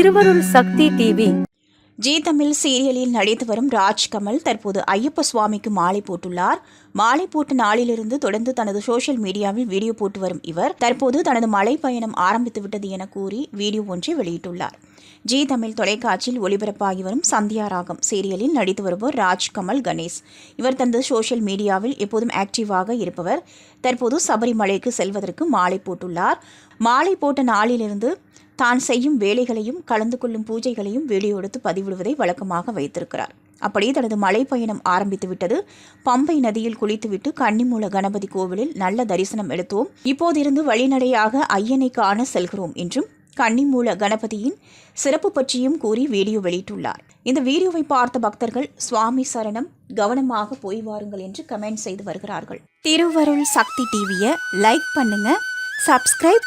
திருவருள் சக்தி TV. G Tamil சீரியலில் நடித்து வரும் ராஜ்கமல் தற்போது ஐயப்ப சுவாமிக்கு மாலை போட்டுள்ளார். மாலை போட்ட நாளிலிருந்து தொடர்ந்து தனது சோஷியல் மீடியாவில் வீடியோ போட்டு வரும் இவர் தற்போது தனது மலை பயணம் ஆரம்பித்து விட்டது என கூறி வீடியோ ஒன்றை வெளியிட்டுள்ளார். ஜி தமிழ் தொலைக்காட்சியில் ஒளிபரப்பாகி வரும் சந்தியா ராகம் சீரியலில் நடித்து வருபவர் ராஜ்கமல் கணேஷ். இவர் தனது சோஷியல் மீடியாவில் எப்போதும் ஆக்டிவாக இருப்பவர். தற்போது சபரிமலைக்கு செல்வதற்கு மாலை போட்டுள்ளார். மாலை போட்ட நாளிலிருந்து தான் செய்யும் வேலைகளையும் கலந்து கொள்ளும் பூஜைகளையும் வீடியோ எடுத்து பதிவிடுவதை வழக்கமாக வைத்திருக்கிறார். அப்படி தனது மலை பயணம் ஆரம்பித்துவிட்டது பம்பை நதியில் குளித்துவிட்டு கன்னிமூல கணபதி கோவிலில் நல்ல தரிசனம் எடுத்தோம். இப்போதிருந்து வழிநடையாக ஐயனை காண செல்கிறோம் என்றும் கன்னிமூல கணபதியின் சிறப்பு பற்றியும் கூறி வீடியோ வெளியிட்டுள்ளார். இந்த வீடியோவை பார்த்த பக்தர்கள் சுவாமி சரணம் கவனமாக போய் வாருங்கள் என்று கமெண்ட் செய்து வருகிறார்கள். திருவருள் சக்தி டிவியை லைக் பண்ணுங்க சப்ஸ்கிரைப்